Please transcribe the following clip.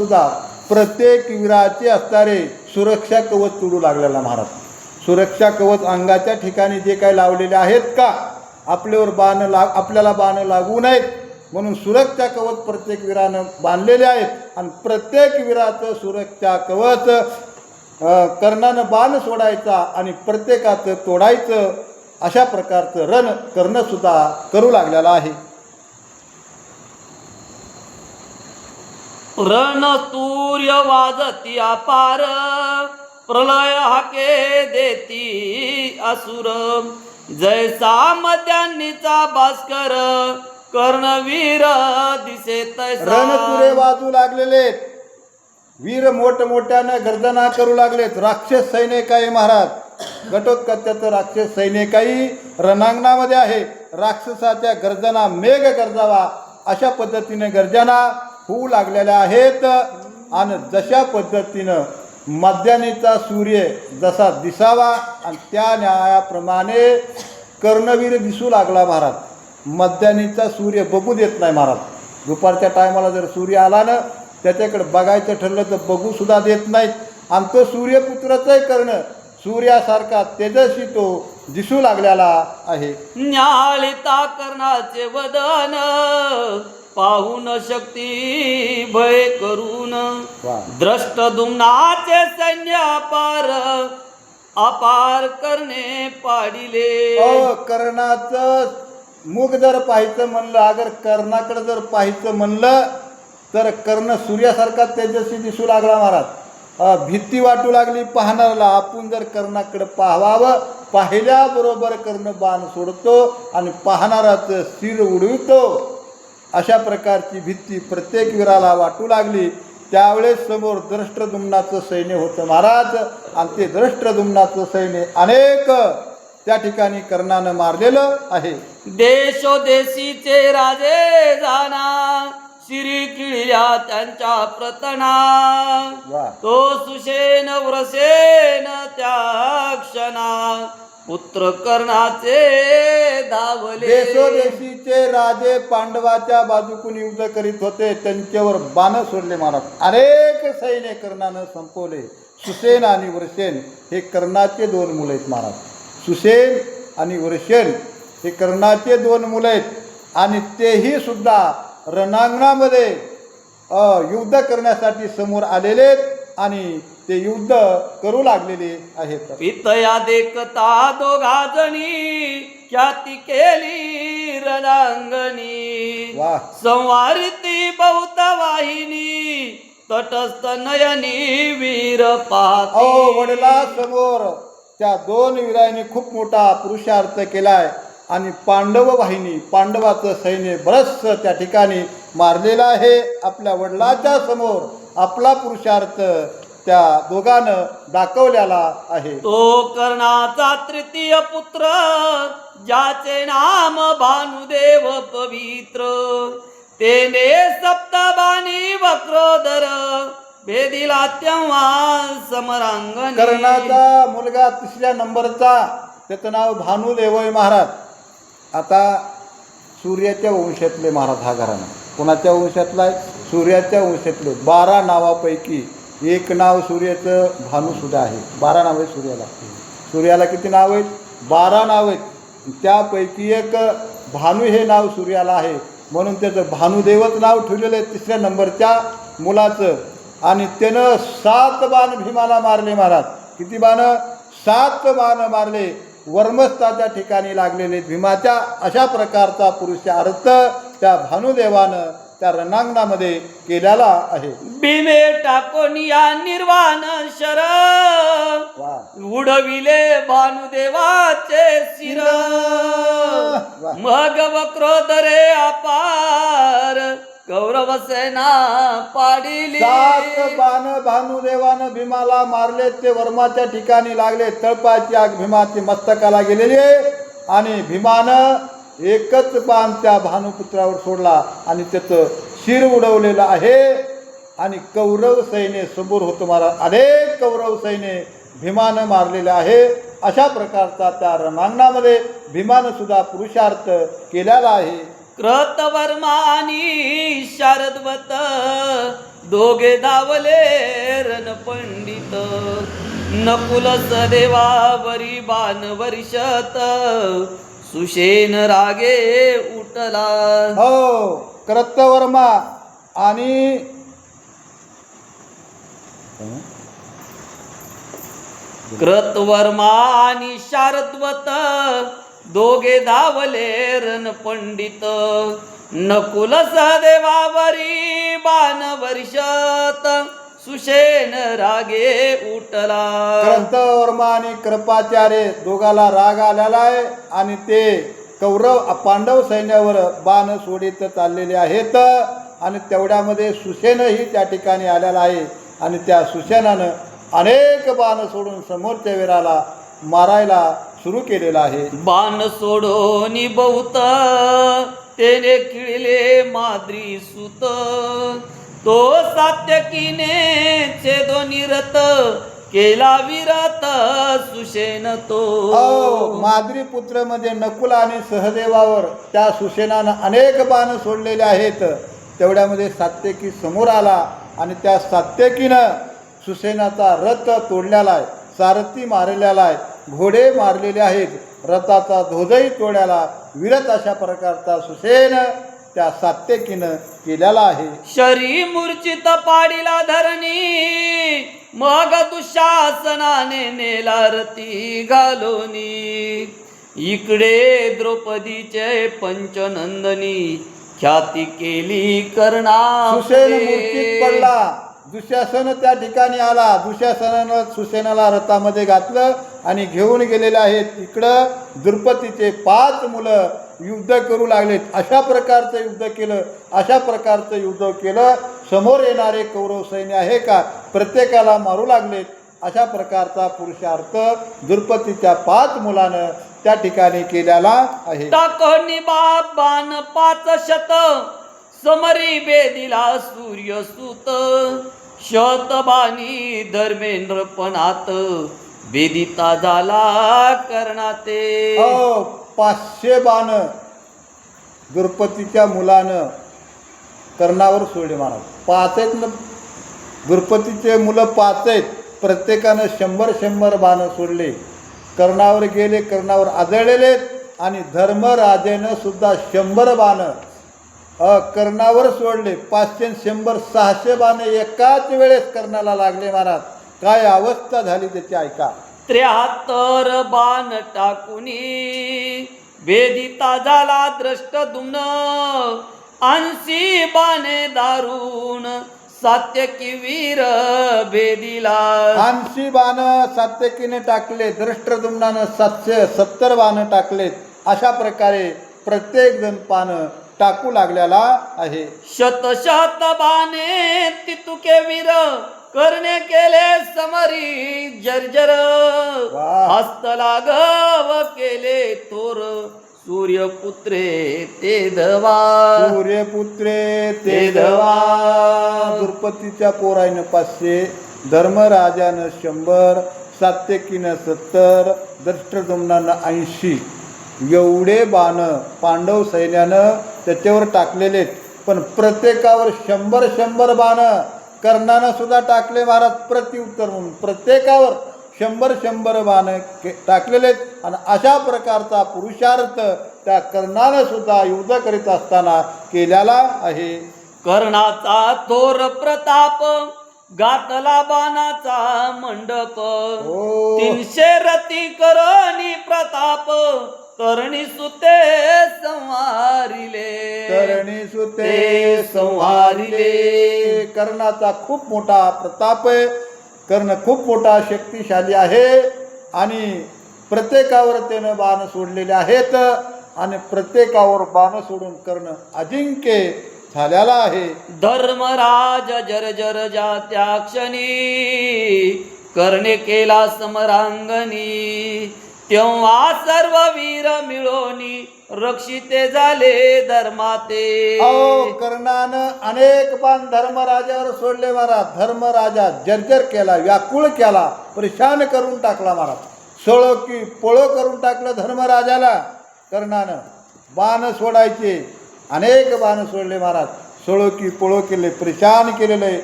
सुद्धा प्रत्येक वीराचे असणारे सुरक्षा कवच तुडू लागलेला महाराज. सुरक्षा कवच अंगाच्या ठिकाणी जे काही लावलेले आहेत का आपल्यावर बाण लाग आपल्याला बाण लागू नयेत. म्हणून सुरक्षा कवच प्रत्येक वीरानं बांधलेले आहेत आणि प्रत्येक वीराचं सुरक्षा कवच कर्णानं बाण सोडायचा आणि प्रत्येकाचं तोडायचं अशा प्रकारचं रण करणंसुद्धा करू लागलेलं आहे. रणतूर्य वाजती अपार प्रलय हाके देती असुर. जैसा मध्यान्नीचा भास्कर कर्णवीर दिसे रणतुरे वाजू लागलेले वीर मोठमोठ्यानं गर्जना करू लागलेत. राक्षस सैनिकाई महाराज. घटोत्कच्याचं राक्षस सैनिकाई रणांगणामध्ये आहे. राक्षसाच्या गर्जना मेघ गर्जावा. अशा पद्धतीने गर्जना होऊ लागलेल्या आहेत. आणि जशा पद्धतीनं मध्यानीचा सूर्य जसा दिसावा आणि त्या न्यायाप्रमाणे कर्णवीर दिसू लागला महाराज. मध्यानीचा सूर्य बघू देत नाही महाराज. दुपारच्या टायमाला जर सूर्य आला ना त्याच्याकडे बघायचं ठरलं तर बघूसुद्धा देत नाहीत. आणि तो सूर्यपुत्राचंही करणं. सूर्यासारखा तेजस्वी तो दिसू लागलेला आहे. न्यालिता कर्णाचे वदन. पाहून शक्ती भय करून. द्रष्ट दुमनाचे सैन्य अपार अपार करणे पाडिले. कर्णाचं मुख जर पाहायचं म्हणलं अगर कर्णाकडे जर पाहायचं म्हणलं तर कर्ण सूर्यासारखा तेजस्वी दिसू लागला महाराज. भीती वाटू लागली पाहणाऱ्याला. आपण जर कर्णाकडे पाहावं पाहिल्याबरोबर कर्ण बाण सोडतो आणि पाहणाराचं सिर उडवितो. अशा प्रकारची भीती प्रत्येक वीराला वाटू लागली. त्यावेळेस समोर द्रष्टदुम्नाचं सैन्य होतं महाराज. आणि ते द्रष्टदुम्नाचं सैन्य अनेक त्या ठिकाणी कर्णानं मारलेलं आहे. देशोदेशीचे राजे जाना शिरी किळल्या त्यांच्या प्रतना. तो सुशेन व्रसेन त्या क्षणा. पुत्र कर्णाचे धावले. देशोदेशीचे राजे पांडवाच्या बाजूकून युद्ध करीत होते. त्यांच्यावर बाण सोडले महाराज. अनेक सैन्य कर्णानं संपवले. सुसेन आणि वृषेन हे कर्णाचे दोन मुलं आहेत महाराज. सुसेन आणि वृषेन हे कर्णाचे दोन मुलं आहेत. आणि तेही सुद्धा रणांगणामध्ये युद्ध करण्यासाठी समोर आलेले आहेत. आणि ते युद्ध करू लागलेले आहेत. पितया देखता दोघा जणी ख्याती केली रणांगणी वा. संवारिती बहुत वाहिनी तटस्थ नयनी वीर अहो पाहती. वडिला समोर त्या दोन वीरांनी खूप मोठा पुरुषार्थ केलाय आणि पांडव वाहिनी पांडवाचं सैन्य बरंच त्या ठिकाणी मारलेलं आहे. आपल्या वडिलाच्या समोर आपला पुरुषार्थ त्या दोघांनं दाखवलेला आहे. तो कर्णाचा तृतीय पुत्र ज्याचे नाम भानुदेव पवित्र. तेने सप्तबाणी वक्रोदर भेदिला तेव्हा समरांगणी. कर्णाचा मुलगा तिसऱ्या नंबरचा त्याचं नाव भानुदेवय महाराज. आता सूर्याच्या वंशातले महाराज हा घराणा. कोणाच्या वंशातला आहे? सूर्याच्या वंशातले. बारा नावापैकी एक नाव सूर्याचं भानूसुद्धा आहे. बारा नाव आहेत सूर्याला. सूर्याला किती नाव आहेत? बारा नाव आहेत. त्यापैकी एक भानू हे नाव सूर्याला आहे. म्हणून त्याचं भानुदेवच नाव ठेवलेलं आहे तिसऱ्या नंबरच्या मुलाचं. आणि त्यानं सात बाण भीमाला मारले महाराज. किती बाण? सात बाण मारले. वर्मस्थाच्या ठिकाणी लागलेले भीमाच्या अशा प्रकारचा पुरुषार्थ त्या भानुदेवानं त्या रणांगणामध्ये केलेला आहे. भीमे टाकून या निर्वाण शर उडविले भानुदेवाचे शिर. मग वक्रोदरे अपार. कौरव सेना पाडिली. सात बाण भानुदेवानं भीमाला मारले ते वर्माच्या ठिकाणी लागले तळपाची आग भीमाची मस्तकाला गेलेली आणि भीमानं एकच बाण त्या भानुपुत्रावर सोडला आणि त्याचं शिर उडवलेलं आहे. आणि कौरव सैन्य समोर होतं महाराज. अनेक कौरव सैन्य भीमानं मारलेलं आहे. अशा प्रकारचा त्या रणांगणामध्ये भीमानं सुद्धा पुरुषार्थ केलेला आहे. कृतवर्मानी शारदवत दोघे धावले रण पंडित नकुल सदेवावरी बाण वर्षत सुषेण रागे उठला. हो कर्तवर्मा आणि कृतवर्मा आणि शारद्वत दोघे धावले रण पंडित. नकुल सदेवावरी बाण वर्षत. सुषेण रागे उठला. कर्तवर्मा आणि कृपाचार्य दोघाला राग आलेला आहे आणि ते कौरव पांडव सैन्यावर बाण सोडित चाललेले आहेत आणि तेवढ्यामध्ये सुसेनही त्या ठिकाणी आलेला आहे आणि त्या सुसेनानं अनेक बाण सोडून समोरच्या वीराला मारायला सुरू केलेला आहे. बाण सोडून बहुत तेने खिळले माद्री सुत. तो सात्यकीने छेदो निरत केला विरत सुशेन तो. माद्री पुत्रमध्ये नकुल आणि सहदेवावर त्या सुसेनानं अनेक बाण सोडलेले आहेत. तेवढ्यामध्ये सात्यकी समोर आला आणि त्या सात्यकीनं सुसेनाचा रथ तोडलेला आहे सारथी मारलेला आहे घोडे मारलेले आहेत. रथाचा ध्वजही तोड्याला विरत अशा प्रकारचा सुसेन त्या सात्यकीनं केलेला आहे. शरी मूर्छित पाडिला धरणी मग दुःशासनाने नेला रती घालोनी. इकडे द्रौपदीचे पंचनंदनी ख्याती केली कर्णा सुसेन मूर्तीत पडला. दुःशासन त्या ठिकाणी आला. दुःशासनानं सुसेनाला रथामध्ये घातलं आणि घेऊन गेलेले आहेत. इकडं द्रुपतीचे पाच मुलं युद्ध करू लागलेत. अशा प्रकारचं युद्ध केलं अशा प्रकारचं युद्ध केलं. समोर येणारे कौरव सैन्य आहे का? प्रत्येकाला मारू लागलेत. अशा प्रकारचा पुरुषार्थ द्रुपतीच्या पाच मुलानं त्या ठिकाणी केलेला आहे. टाकणी बाप बाण पाच शत समरी बेदिला सूर्य सुत. शतबाणी धर्मेंद्र पणात बेदिता झाला कर्णाते. हो पाचशे बाण द्रुपतीच्या मुलानं कर्णावर सोडले महाराज पाच आहेत ना? द्रुपतीचे मुलं पाच आहेत. प्रत्येकानं शंभर शंभर बाणं सोडले. कर्णावर गेले कर्णावर आदळलेले आणि धर्मराजेनं सुद्धा शंभर बाणं अ, कर्णावर सोडले. पाचशे शंभर सहाशे बाणं एकाच वेळेस कर्णाला लागले महाराज काय अवस्था झाली त्याची ऐका. त्र्याहत्तर बाण टाकुनी. भेदिता झाला द्रष्ट दुम्न. ऐंशी बाणे दारुण. सात्य वीर भेदिला. ऐंशी बाणं सात्यकीने टाकले द्रष्टदुम्नानं सातशे सत्तर बाणं टाकलेत. अशा प्रकारे प्रत्येक जण पानं टाकू लागलेला आहे. शत शत बाणे तितुके वीर. करणे केले समरी जर्जर. हस्त लागव केले थोर. सूर्यपुत्रे ते धवा. सूर्यपुत्रे ते धवा. द्रुपतीच्या पोरायनं पाचशे धर्मराजानं शंभर सात्यकीनं सत्तर दृष्टदुम्नानं ऐंशी. एवढे बाणं पांडव सैन्यानं त्याच्यावर टाकलेले. पण प्रत्येकावर शंभर शंभर बाणं. कर्णानं सुद्धा टाकले महाराज प्रत्युत्तर म्हणून. प्रत्येकावर शंभर शंभर बाणं टाकलेले आहेत. आणि अशा प्रकारचा पुरुषार्थ त्या कर्णानं सुद्धा युद्ध करीत असताना केलेला आहे. कर्णाचा थोर प्रताप गातला बाणाचा मंडप. हो. तीनशे रती करणी प्रताप. तरणी सुते संवारिले. करणी सुते ते संहारिले कर्णाचा खूप मोठा प्रताप आहे. कर्ण खूप मोठा शक्तिशाली आहे. आणि प्रत्येकावर त्यानं बाण सोडलेले आहेत. आणि प्रत्येकावर बाण सोडून कर्ण अजिंक्य झालेला आहे. धर्मराज जर जर जा त्या क्षणी करणे केला समरांगणी. तेव्हा सर्व वीर मिळोनी रक्षिते झाले धर्माते. अहो कर्णानं अनेक बाण धर्मराजावर सोडले महाराज. धर्मराजा जर्जर केला व्याकुळ केला परेशान करून टाकला महाराज. सोळो की पोळो करून टाकलं धर्मराजाला. कर्णानं बाण सोडायचे अनेक बाण सोडले महाराज. सोळो की पोळो केले परेशान केलेले.